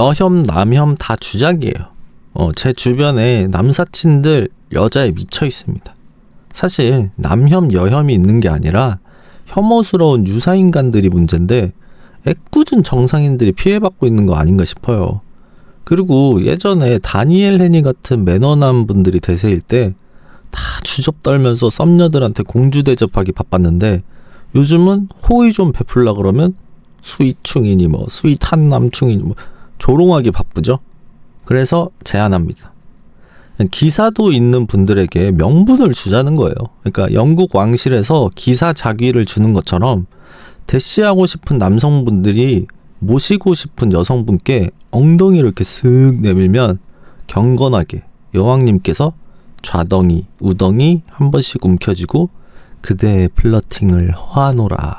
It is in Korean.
여혐, 남혐 다 주작이에요. 어, 제 주변에 남사친들 여자에 미쳐 있습니다. 사실 남혐, 여혐이 있는 게 아니라 혐오스러운 유사인간들이 문제인데 애꿎은 정상인들이 피해받고 있는 거 아닌가 싶어요. 그리고 예전에 다니엘 헤니 같은 매너남 분들이 대세일 때 다 주접 떨면서 썸녀들한테 공주 대접하기 바빴는데 요즘은 호의 좀 베풀라 그러면 스윗충이니 뭐 스윗한 남충이니 뭐 조롱하기 바쁘죠. 그래서 제안합니다. 기사도 있는 분들에게 명분을 주자는 거예요. 그러니까 영국 왕실에서 기사 자귀를 주는 것처럼 대시하고 싶은 남성분들이 모시고 싶은 여성분께 엉덩이를 이렇게 슥 내밀면 경건하게 여왕님께서 좌덩이, 우덩이 한 번씩 움켜쥐고 그대의 플러팅을 허하노라.